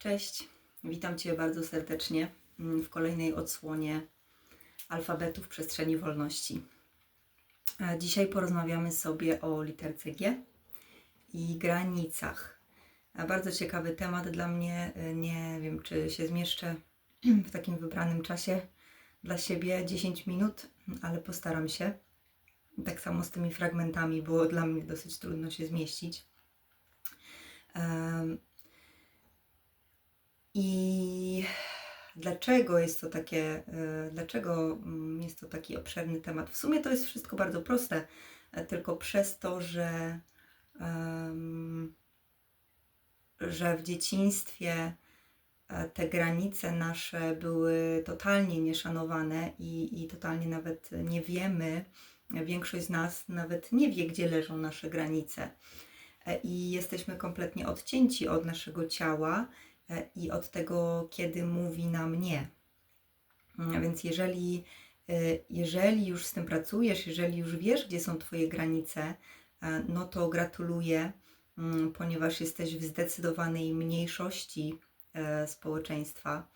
Cześć, witam Cię bardzo serdecznie w kolejnej odsłonie alfabetu w przestrzeni wolności. E, Dzisiaj porozmawiamy sobie o literce G i granicach. E, Bardzo ciekawy temat dla mnie. E, Nie wiem, czy się zmieszczę w takim wybranym czasie dla siebie 10 minut, ale postaram się. Tak samo z tymi fragmentami było dla mnie dosyć trudno się zmieścić. I dlaczego jest to takie, y, dlaczego mm, jest to taki obszerny temat? W sumie to jest wszystko bardzo proste, e, tylko przez to, że, że w dzieciństwie e, te granice nasze były totalnie nieszanowane i, i totalnie nawet nie wiemy, większość z nas nawet nie wie, gdzie leżą nasze granice. E, I jesteśmy kompletnie odcięci od naszego ciała e, i od tego, kiedy mówi nam nie. Mm, Więc jeżeli, e, jeżeli już z tym pracujesz, jeżeli już wiesz, gdzie są Twoje granice, e, no to gratuluję, mm, ponieważ jesteś w zdecydowanej mniejszości e, społeczeństwa.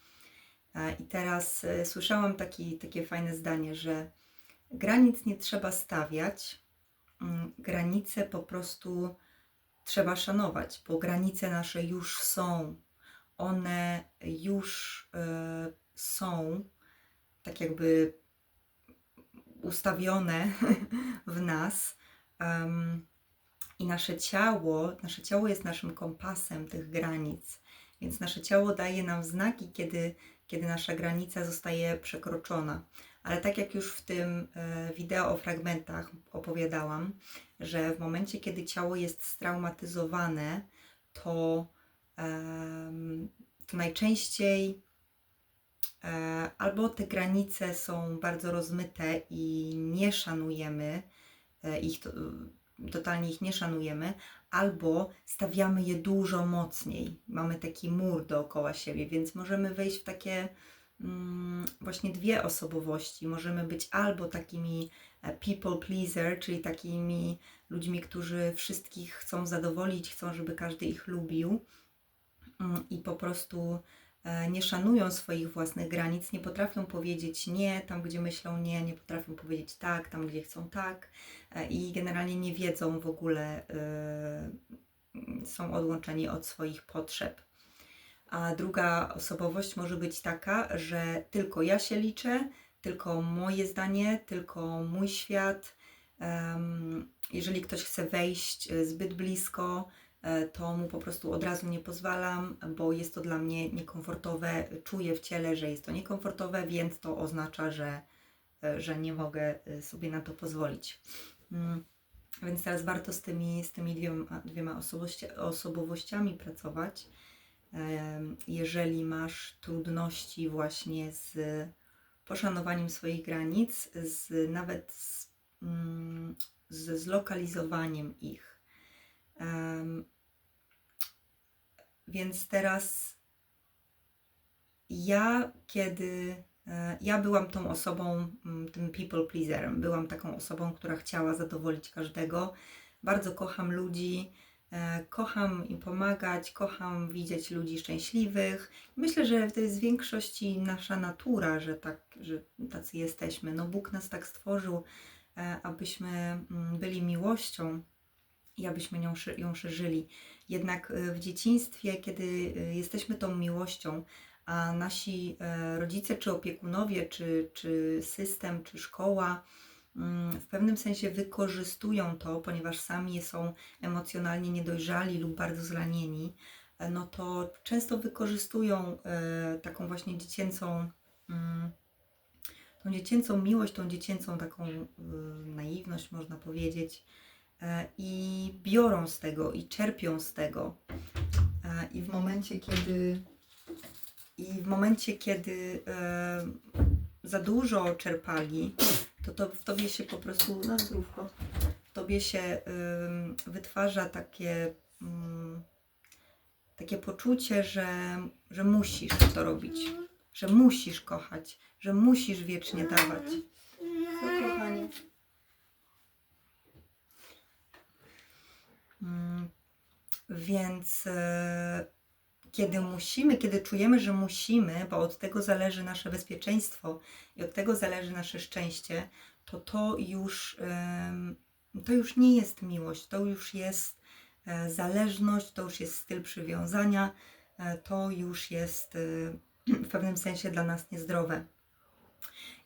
E, I teraz e, słyszałam taki, takie fajne zdanie, że granic nie trzeba stawiać, mm, granice po prostu trzeba szanować, bo granice nasze już są. One już e, są tak jakby ustawione w nas. I nasze ciało, nasze ciało jest naszym kompasem tych granic. Więc nasze ciało daje nam znaki, kiedy, kiedy nasza granica zostaje przekroczona. Ale tak jak już w tym e, wideo o fragmentach opowiadałam, że w momencie, kiedy ciało jest straumatyzowane, to, to najczęściej e, albo te granice są bardzo rozmyte i nie szanujemy e, ich, to, totalnie ich nie szanujemy, albo stawiamy je dużo mocniej. Mamy taki mur dookoła siebie, więc możemy wejść w takie mm, właśnie dwie osobowości. Możemy być albo takimi e, people pleaser, czyli takimi ludźmi, którzy wszystkich chcą zadowolić, chcą, żeby każdy ich lubił i po prostu e, nie szanują swoich własnych granic, nie potrafią powiedzieć nie tam, gdzie myślą nie, nie potrafią powiedzieć tak tam, gdzie chcą tak e, i generalnie nie wiedzą w ogóle, e, są odłączeni od swoich potrzeb. A druga osobowość może być taka, że tylko ja się liczę, tylko moje zdanie, tylko mój świat. Jeżeli ktoś chce wejść zbyt blisko, to mu po prostu od razu nie pozwalam, bo jest to dla mnie niekomfortowe. Czuję w ciele, że jest to niekomfortowe, więc to oznacza, że, e, że nie mogę e, sobie na to pozwolić. Mm, Więc teraz warto z tymi, z tymi dwiema, dwiema osobowości, osobowościami pracować. Jeżeli masz trudności właśnie z poszanowaniem swoich granic, z, nawet z, mm, ze zlokalizowaniem ich. Więc teraz ja, kiedy e, ja byłam tą osobą, mm, tym people pleaserem, byłam taką osobą, która chciała zadowolić każdego. Bardzo kocham ludzi, e, kocham im pomagać, kocham widzieć ludzi szczęśliwych. Myślę, że to jest w większości nasza natura, że, tak, że tacy jesteśmy. No Bóg nas tak stworzył, e, abyśmy mm, byli miłością i abyśmy szy- ją szerzyli. Jednak e, w dzieciństwie, kiedy e, jesteśmy tą miłością, a nasi e, rodzice, czy opiekunowie, czy, czy system, czy szkoła mm, w pewnym sensie wykorzystują to, ponieważ sami są emocjonalnie niedojrzali lub bardzo zranieni, no to często wykorzystują taką właśnie dziecięcą, mm, tą dziecięcą miłość, tą dziecięcą taką naiwność, można powiedzieć, i biorą z tego, i czerpią z tego. E, I w momencie, kiedy i w momencie, kiedy e, za dużo czerpali, to, to w tobie się po prostu na zdrówko, w tobie się wytwarza takie, mm, takie poczucie, że, że musisz to robić, że musisz kochać, że musisz wiecznie dawać. Więc e, kiedy musimy, kiedy czujemy, że musimy, bo od tego zależy nasze bezpieczeństwo i od tego zależy nasze szczęście, to to już, to już nie jest miłość, to już jest e, zależność, to już jest styl przywiązania, e, to już jest w pewnym sensie dla nas niezdrowe.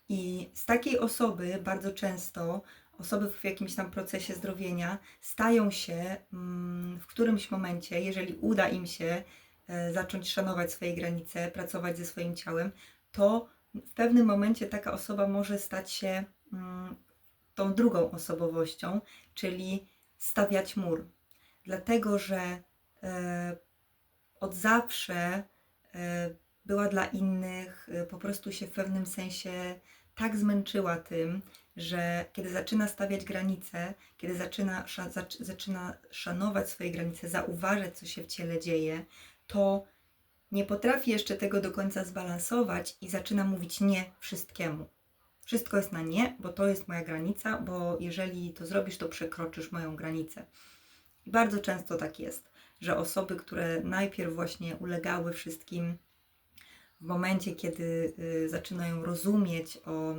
I z takiej osoby bardzo często osoby w jakimś tam procesie zdrowienia stają się mm, w którymś momencie, jeżeli uda im się e, zacząć szanować swoje granice, pracować ze swoim ciałem, to w pewnym momencie taka osoba może stać się mm, tą drugą osobowością, czyli stawiać mur. Dlatego, że e, od zawsze e, była dla innych, po prostu się w pewnym sensie tak zmęczyła tym, że kiedy zaczyna stawiać granice, kiedy zaczyna, zaczyna szanować swoje granice, zauważać, co się w ciele dzieje, to nie potrafi jeszcze tego do końca zbalansować i zaczyna mówić nie wszystkiemu. Wszystko jest na nie, bo to jest moja granica, bo jeżeli to zrobisz, to przekroczysz moją granicę. I bardzo często tak jest, że osoby, które najpierw właśnie ulegały wszystkim, w momencie, kiedy y, zaczynają rozumieć o,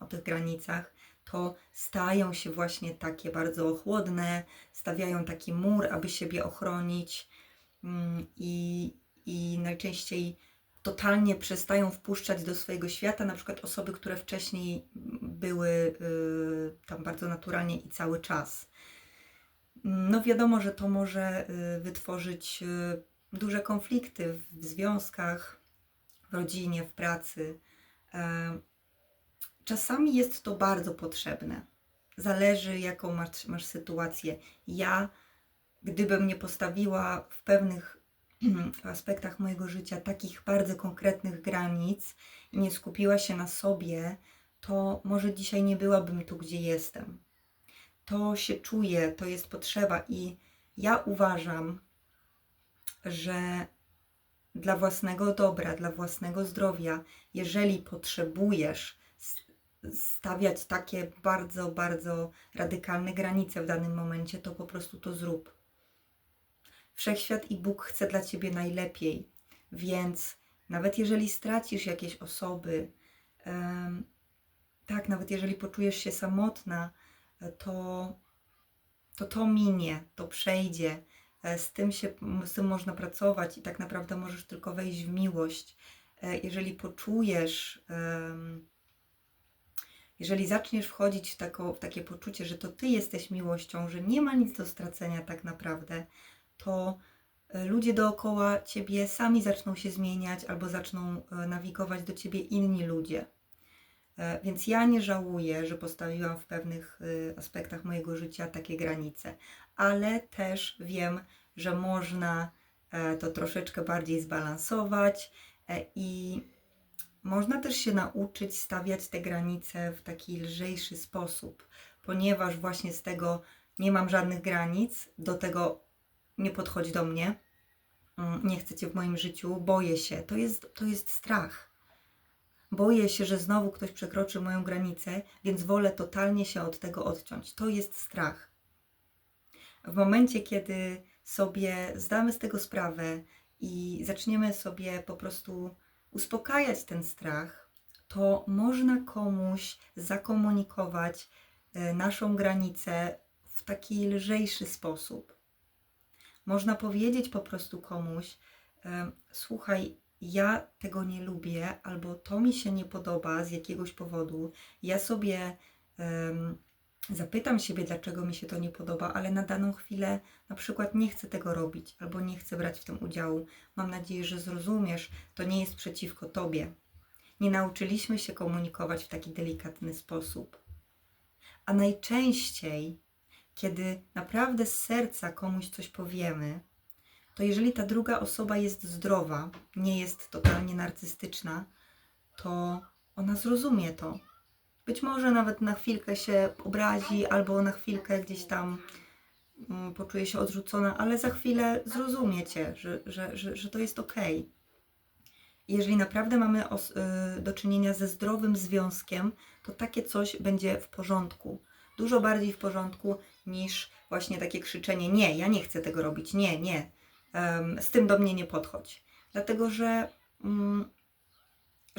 o tych granicach, to stają się właśnie takie bardzo chłodne, stawiają taki mur, aby siebie ochronić mm, i, i najczęściej totalnie przestają wpuszczać do swojego świata, na przykład osoby, które wcześniej były y, tam bardzo naturalnie i cały czas. No wiadomo, że to może y, wytworzyć y, duże konflikty w związkach, w rodzinie, w pracy. Czasami jest to bardzo potrzebne. Zależy, jaką masz, masz sytuację. Ja, gdybym nie postawiła w pewnych aspektach mojego życia takich bardzo konkretnych granic i nie skupiła się na sobie, to może dzisiaj nie byłabym tu, gdzie jestem. To się czuje, to jest potrzeba i ja uważam, że dla własnego dobra, dla własnego zdrowia, jeżeli potrzebujesz stawiać takie bardzo, bardzo radykalne granice w danym momencie, to po prostu to zrób. Wszechświat i Bóg chce dla ciebie najlepiej, więc nawet jeżeli stracisz jakieś osoby, tak, nawet jeżeli poczujesz się samotna, to to, to minie, to przejdzie. E, z tym, się, z tym można pracować i tak naprawdę możesz tylko wejść w miłość. E, jeżeli poczujesz, jeżeli zaczniesz wchodzić w, tako, w takie poczucie, że to Ty jesteś miłością, że nie ma nic do stracenia tak naprawdę, to e, ludzie dookoła Ciebie sami zaczną się zmieniać albo zaczną nawigować do Ciebie inni ludzie. Więc ja nie żałuję, że postawiłam w pewnych aspektach mojego życia takie granice, ale też wiem, że można e, to troszeczkę bardziej zbalansować e, i można też się nauczyć stawiać te granice w taki lżejszy sposób, ponieważ właśnie z tego nie mam żadnych granic, do tego nie podchodź do mnie, mm, nie chcę cię w moim życiu, boję się. To jest, to jest strach. Boję się, że znowu ktoś przekroczy moją granicę, więc wolę totalnie się od tego odciąć. To jest strach. W momencie, kiedy sobie zdamy z tego sprawę i zaczniemy sobie po prostu uspokajać ten strach, to można komuś zakomunikować e, naszą granicę w taki lżejszy sposób. Można powiedzieć po prostu komuś: e, Słuchaj, ja tego nie lubię, albo to mi się nie podoba z jakiegoś powodu. Ja sobie zapytam siebie, dlaczego mi się to nie podoba, ale na daną chwilę na przykład nie chcę tego robić albo nie chcę brać w tym udziału. Mam nadzieję, że zrozumiesz, to nie jest przeciwko tobie. Nie nauczyliśmy się komunikować w taki delikatny sposób. A najczęściej, kiedy naprawdę z serca komuś coś powiemy, to jeżeli ta druga osoba jest zdrowa, nie jest totalnie narcystyczna, to ona zrozumie to być może nawet na chwilkę się obrazi, albo na chwilkę gdzieś tam mm, poczuje się odrzucona, ale za chwilę zrozumiecie, że, że, że, że to jest ok. Jeżeli naprawdę mamy y, do czynienia ze zdrowym związkiem, to takie coś będzie w porządku. Dużo bardziej w porządku niż właśnie takie krzyczenie: Nie, ja nie chcę tego robić, nie, nie, z tym do mnie nie podchodź. dlatego że, mm,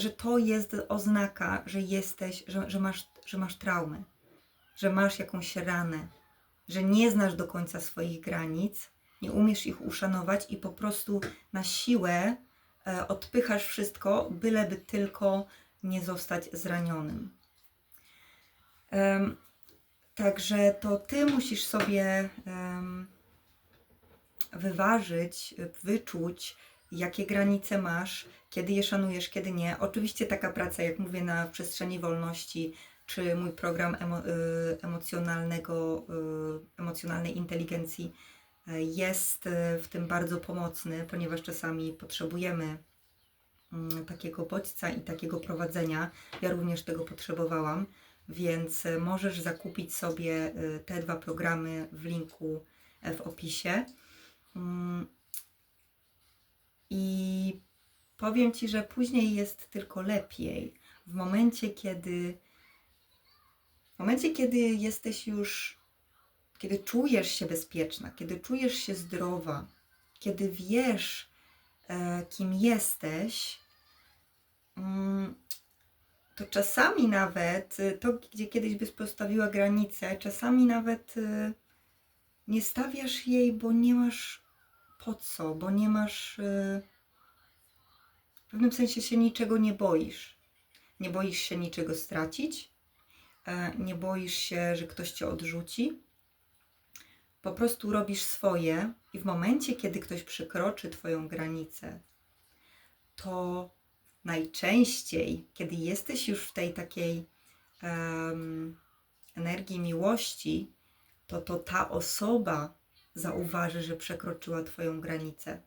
że to jest oznaka, że jesteś, że, że, masz, że masz traumę, że masz jakąś ranę, że nie znasz do końca swoich granic, nie umiesz ich uszanować i po prostu na siłę e, odpychasz wszystko, byleby tylko nie zostać zranionym. Em, Także to ty musisz sobie em, wyważyć, wyczuć, jakie granice masz, kiedy je szanujesz, kiedy nie. Oczywiście taka praca, jak mówię, na przestrzeni wolności, czy mój program emo, y, emocjonalnego, y, emocjonalnej inteligencji y, jest w tym bardzo pomocny, ponieważ czasami potrzebujemy mm, takiego bodźca i takiego prowadzenia. Ja również tego potrzebowałam, więc możesz zakupić sobie te dwa programy w linku e, w opisie. I powiem Ci, że później jest tylko lepiej. W momencie, kiedy w momencie, kiedy jesteś już, kiedy czujesz się bezpieczna, kiedy czujesz się zdrowa, kiedy wiesz, e, kim jesteś, mm, to czasami nawet y, to, gdzie kiedyś byś postawiła granicę, czasami nawet y, nie stawiasz jej, bo nie masz po co, bo nie masz. y, W pewnym sensie się niczego nie boisz. Nie boisz się niczego stracić, e, nie boisz się, że ktoś cię odrzuci. Po prostu robisz swoje, i w momencie, kiedy ktoś przekroczy Twoją granicę, to najczęściej, kiedy jesteś już w tej takiej em, energii miłości, to to ta osoba zauważy, że przekroczyła Twoją granicę.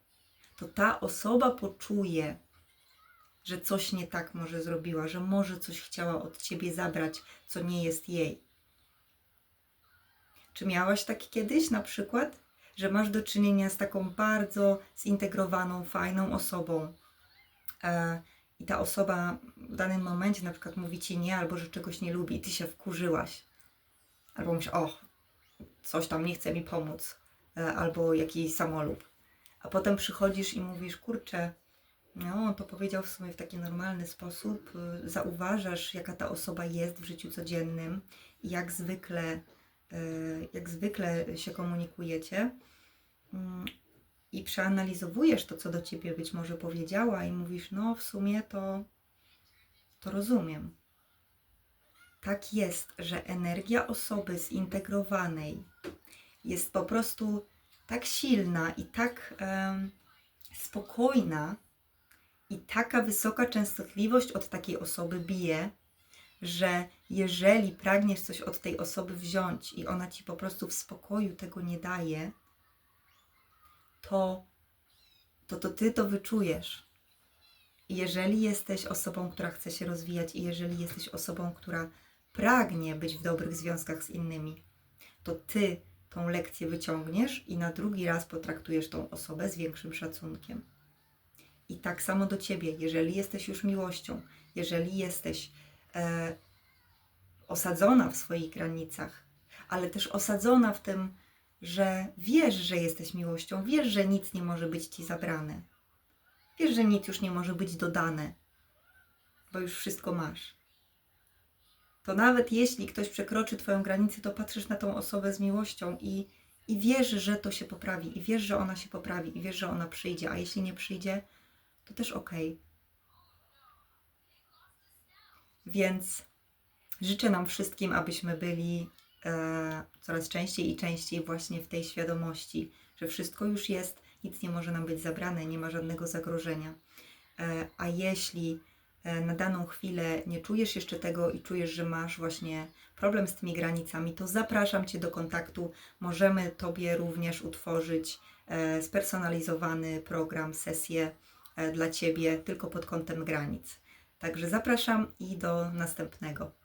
To ta osoba poczuje, że coś nie tak może zrobiła, że może coś chciała od Ciebie zabrać, co nie jest jej. Czy miałaś tak kiedyś na przykład, że masz do czynienia z taką bardzo zintegrowaną, fajną osobą, e, i ta osoba w danym momencie na przykład mówi ci nie, albo że czegoś nie lubi i ty się wkurzyłaś. Albo myślisz, o, coś tam nie chce mi pomóc, albo jakiś samolub. A potem przychodzisz i mówisz, kurczę, no on to powiedział w sumie w taki normalny sposób, y, zauważasz jaka ta osoba jest w życiu codziennym jak zwykle, y, jak zwykle się komunikujecie. Mm, i przeanalizowujesz to, co do ciebie być może powiedziała, i mówisz: No, w sumie to, to rozumiem. Tak jest, że energia osoby zintegrowanej jest po prostu tak silna i tak spokojna, i taka wysoka częstotliwość od takiej osoby bije, że jeżeli pragniesz coś od tej osoby wziąć i ona ci po prostu w spokoju tego nie daje, to, to to ty to wyczujesz. Jeżeli jesteś osobą, która chce się rozwijać, i jeżeli jesteś osobą, która pragnie być w dobrych związkach z innymi, to ty tą lekcję wyciągniesz i na drugi raz potraktujesz tą osobę z większym szacunkiem. I tak samo do ciebie, jeżeli jesteś już miłością, jeżeli jesteś e, osadzona w swoich granicach, ale też osadzona w tym, że wiesz, że jesteś miłością, wiesz, że nic nie może być ci zabrane. Wiesz, że nic już nie może być dodane, bo już wszystko masz. To nawet jeśli ktoś przekroczy Twoją granicę, to patrzysz na tą osobę z miłością i, i wiesz, że to się poprawi, i wiesz, że ona się poprawi, i wiesz, że ona przyjdzie, a jeśli nie przyjdzie, to też. Okay. Więc życzę nam wszystkim, abyśmy byli e, coraz częściej i częściej właśnie w tej świadomości, że wszystko już jest, nic nie może nam być zabrane, nie ma żadnego zagrożenia. E, a jeśli na daną chwilę nie czujesz jeszcze tego i czujesz, że masz właśnie problem z tymi granicami, to zapraszam Cię do kontaktu. Możemy Tobie również utworzyć e, spersonalizowany program, sesję e, dla Ciebie tylko pod kątem granic. Także zapraszam i do następnego.